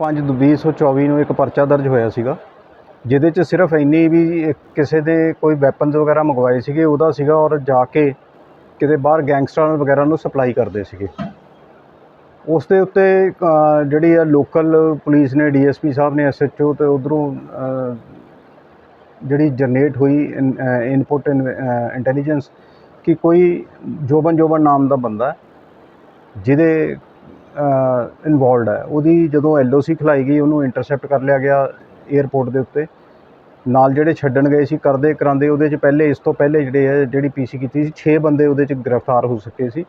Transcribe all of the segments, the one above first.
5/2024 ਨੂੰ ਇੱਕ ਪਰਚਾ ਦਰਜ ਹੋਇਆ ਸੀਗਾ, ਜਿਹਦੇ 'ਚ ਸਿਰਫ ਇੰਨੀ ਵੀ ਕਿਸੇ ਦੇ ਕੋਈ ਵੈਪਨਸ ਵਗੈਰਾ ਮੰਗਵਾਏ ਸੀਗੇ, ਉਹਦਾ ਸੀਗਾ ਔਰ ਜਾ ਕੇ ਕਿਤੇ ਬਾਹਰ ਗੈਂਗਸਟਰਾਂ ਵਗੈਰਾ ਨੂੰ ਸਪਲਾਈ ਕਰਦੇ ਸੀਗੇ। ਉਸ ਦੇ ਉੱਤੇ ਜਿਹੜੀ ਆ ਲੋਕਲ ਪੁਲਿਸ ਨੇ ਡੀਐਸਪੀ ਸਾਹਿਬ ਨੇ ਐਸਐਚਓ ਤੇ ਉਧਰੋਂ ਜਿਹੜੀ ਜਨਰੇਟ ਹੋਈ ਇਨਪੁਟ ਇੰਟੈਲੀਜੈਂਸ ਕਿ ਕੋਈ ਜੋਬਨ ਜੋਬਨ ਨਾਮ ਦਾ ਬੰਦਾ ਜਿਹਦੇ ਇਨਵੋਲਡ ਹੈ। ਉਹਦੀ ਜਦੋਂ ਐਲਓਸੀ ਖਲਾਈ ਗਈ, ਉਹਨੂੰ ਇੰਟਰਸੈਪਟ ਕਰ ਲਿਆ ਗਿਆ 에ਅਰਪੋਰਟ ਦੇ ਉੱਤੇ। ਨਾਲ ਜਿਹੜੇ ਛੱਡਣ ਗਏ ਸੀ, ਕਰਦੇ ਕਰਾਂਦੇ, ਉਹਦੇ 'ਚ ਪਹਿਲੇ, ਇਸ ਤੋਂ ਪਹਿਲੇ ਜਿਹੜੇ ਹੈ, ਜਿਹੜੀ ਪੀਸੀ ਕੀਤੀ ਸੀ 6 ਬੰਦੇ ਉਹਦੇ 'ਚ ਗ੍ਰਿਫਤਾਰ ਹੋ ਸਕੇ ਸੀ।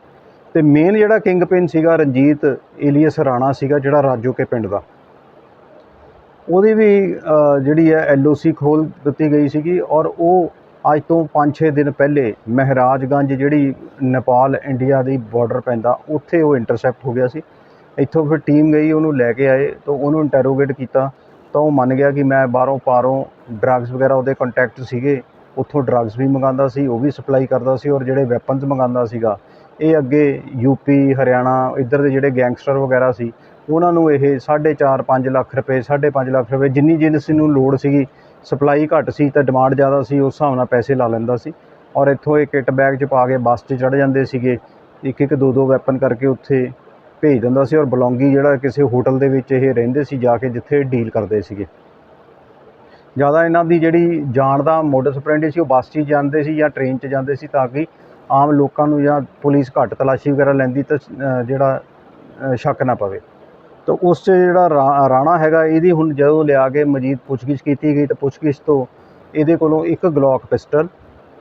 ਤੇ ਮੇਨ ਜਿਹੜਾ ਕਿੰਗ ਪਿੰਨ ਸੀਗਾ, ਰਣਜੀਤ ਏਲੀਅਸ ਰਾਣਾ ਸੀਗਾ, ਜਿਹੜਾ ਰਾਜੋ ਕੇ ਪਿੰਡ ਦਾ। ਉਹਦੀ ਵੀ ਜਿਹੜੀ ਹੈ ਐਲਓਸੀ ਖੋਲ ਦਿੱਤੀ ਗਈ ਸੀਗੀ ਔਰ ਉਹ ਅੱਜ ਤੋਂ 5-6 ਦਿਨ ਪਹਿਲੇ ਮਹਿਰਾਜਗੰਜ ਜਿਹੜੀ ਨੇਪਾਲ, ਇੰਡੀਆ ਦੀ ਬਾਰਡਰ ਪੈਂਦਾ, ਉੱਥੇ ਉਹ ਇੰਟਰਸੈਪਟ ਹੋ ਗਿਆ ਸੀ। ਇੱਥੋਂ ਫਿਰ ਟੀਮ ਗਈ, ਉਹਨੂੰ ਲੈ ਕੇ ਆਏ, ਤਾਂ ਉਹਨੂੰ ਇੰਟਰੋਗੇਟ ਕੀਤਾ। ਤਾਂ ਉਹ ਮੰਨ ਗਿਆ ਕਿ ਮੈਂ ਬਾਹਰੋਂ ਪਾਰੋਂ ਡਰੱਗਸ ਵਗੈਰਾ ਉਹਦੇ ਕੰਟੈਕਟ ਸੀਗੇ, ਉੱਥੋਂ ਡਰੱਗਸ ਵੀ ਮੰਗਾਉਂਦਾ ਸੀ, ਉਹ ਵੀ ਸਪਲਾਈ ਕਰਦਾ ਸੀ ਔਰ ਜਿਹੜੇ ਵੈਪਨਸ ਮੰਗਾਉਂਦਾ ਸੀਗਾ, ਇਹ ਅੱਗੇ ਯੂਪੀ ਹਰਿਆਣਾ, ਇੱਧਰ ਦੇ ਜਿਹੜੇ ਗੈਂਗਸਟਰ ਵਗੈਰਾ ਸੀ, ਉਹਨਾਂ ਨੂੰ ਇਹ 4.5 5 ਲੱਖ ਰੁਪਏ 5.5 ਲੱਖ ਰੁਪਏ ਜਿੰਨੀ ਜਿੰਸ ਨੂੰ ਲੋੜ ਸੀਗੀ ਸਪਲਾਈ ਘੱਟ ਸੀ ਤਾਂ ਡਿਮਾਂਡ ਜ਼ਿਆਦਾ ਸੀ, ਉਸ ਹਿਸਾਬ ਨਾਲ ਪੈਸੇ ਲਾ ਲੈਂਦਾ ਸੀ। ਔਰ ਇੱਥੋਂ ਇਹ ਕਿੱਟ ਬੈਗ 'ਚ ਪਾ ਕੇ ਬੱਸ 'ਚ ਚੜ੍ਹ ਜਾਂਦੇ ਸੀਗੇ। ਇੱਕ ਇੱਕ ਦੋ ਦੋ ਵੈਪਨ ਕਰਕੇ ਉੱਥੇ ਭੇਜ ਦਿੰਦਾ ਸੀ ਔਰ ਬਲੌਂਗੀ ਜਿਹੜਾ ਕਿਸੇ ਹੋਟਲ ਦੇ ਵਿੱਚ ਇਹ ਰਹਿੰਦੇ ਸੀ, ਜਾ ਕੇ ਜਿੱਥੇ ਡੀਲ ਕਰਦੇ ਸੀਗੇ। ਜ਼ਿਆਦਾ ਇਹਨਾਂ ਦੀ ਜਿਹੜੀ ਜਾਣ ਦਾ ਮੋਡਸ ਆਪਰੈਂਡੀ ਸੀ, ਉਹ ਬੱਸ 'ਚ ਹੀ ਜਾਂਦੇ ਸੀ ਜਾਂ ਟ੍ਰੇਨ 'ਚ ਜਾਂਦੇ ਸੀ ਤਾਂ ਕਿ ਆਮ ਲੋਕਾਂ ਨੂੰ ਜਾਂ ਪੁਲਿਸ ਘੱਟ ਤਲਾਸ਼ੀ ਵਗੈਰਾ ਲੈਂਦੀ ਤਾਂ ਜਿਹੜਾ ਸ਼ੱਕ ਨਾ ਪਵੇ। ਤਾਂ ਉਸ 'ਚ ਜਿਹੜਾ ਰਾ- ਰਾਣਾ ਹੈਗਾ ਇਹਦੀ ਹੁਣ ਜਦੋਂ ਲਿਆ ਕੇ ਮਜੀਦ ਪੁੱਛਗਿੱਛ ਕੀਤੀ ਗਈ ਤਾਂ ਪੁੱਛਗਿੱਛ ਤੋਂ ਇਹਦੇ ਕੋਲੋਂ ਇੱਕ ਗਲੋਕ ਪਿਸਟਲ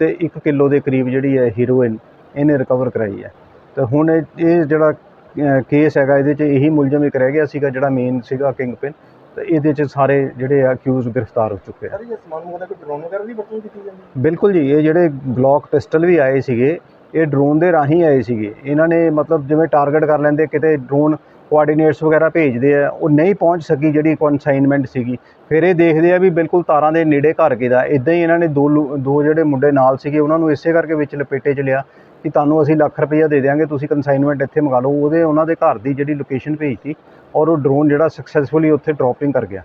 ਤੇ 1 ਕਿਲੋ ਦੇ ਕਰੀਬ ਜਿਹੜੀ ਹੈ ਹੀਰੋਇਨ ਇਹਨੇ ਰਿਕਵਰ ਕਰਾਈ ਹੈ। ਤੇ ਹੁਣ ਇਹ ਇਹ ਜਿਹੜਾ ਕੇਸ ਹੈਗਾ ਇਹਦੇ 'ਚ ਇਹੀ ਮੁਲਜ਼ਮ ਇੱਕ ਰਹਿ ਗਿਆ ਸੀਗਾ ਜਿਹੜਾ ਮੇਨ ਸੀਗਾ ਕਿੰਗਪਿਨ ਤੇ ਇਹਦੇ 'ਚ ਸਾਰੇ ਜਿਹੜੇ ਆ ਅਕਿਊਜ਼ ਗ੍ਰਿਫਤਾਰ ਹੋ ਚੁੱਕੇ ਆ। ਸਰ ਇਹ ਸਮਾਨ ਮੰਗਦਾ ਕੋਈ ਡਰੋਨ ਵਗੈਰਾ ਦੀ ਵਰਤੋਂ ਕੀਤੀ ਜਾਂਦੀ ਹੈ? ਬਿਲਕੁਲ ਜੀ ਇਹ ਜਿਹੜੇ ਗਲੋਕ ਪਿਸਟਲ ਵੀ ਆਏ ਸੀਗੇ ਇਹ ਡਰੋਨ ਦੇ ਰਾਹੀਂ ਆਏ ਸੀਗੇ। ਇਹਨਾਂ ਨੇ ਮਤਲਬ ਜਿਵੇਂ ਟਾਰਗੇਟ ਕਰ ਲੈਂਦੇ, ਕਿਤੇ ਡਰੋਨ ਕੋਆਰਡੀਨੇਟਸ ਵਗੈਰਾ ਭੇਜਦੇ ਆ, ਉਹ ਨਹੀਂ ਪਹੁੰਚ ਸਕੀ ਜਿਹੜੀ ਕਨਸਾਈਨਮੈਂਟ ਸੀਗੀ। ਫਿਰ ਇਹ ਦੇਖਦੇ ਆ ਵੀ ਬਿਲਕੁਲ ਤਾਰਾਂ ਦੇ ਨੇੜੇ ਘਰ ਕਿਦਾ ਇਦਾਂ ਹੀ ਇਹਨਾਂ ਨੇ ਦੋ ਲੋ- ਦੋ ਜਿਹੜੇ ਮੁੰਡੇ ਨਾਲ ਸੀਗੇ, ਉਹਨਾਂ ਨੂੰ ਇਸੇ ਕਰਕੇ ਵਿੱਚ ਲਪੇਟੇ 'ਚ ਲਿਆ ਕਿ ਤੁਹਾਨੂੰ ਅਸੀਂ ਲੱਖ ਰੁਪਈਆ ਦੇ ਦਿਆਂਗੇ, ਤੁਸੀਂ ਕਨਸਾਈਨਮੈਂਟ ਇੱਥੇ ਮੰਗਾ ਲਓ। ਉਹਦੇ, ਉਹਨਾਂ ਦੇ ਘਰ ਦੀ ਜਿਹੜੀ ਲੋਕੇਸ਼ਨ ਭੇਜਤੀ ਔਰ ਉਹ ਡਰੋਨ ਜਿਹੜਾ ਸਕਸੈਸਫੁਲੀ ਉੱਥੇ ਡ੍ਰੌਪਿੰਗ ਕਰ ਗਿਆ।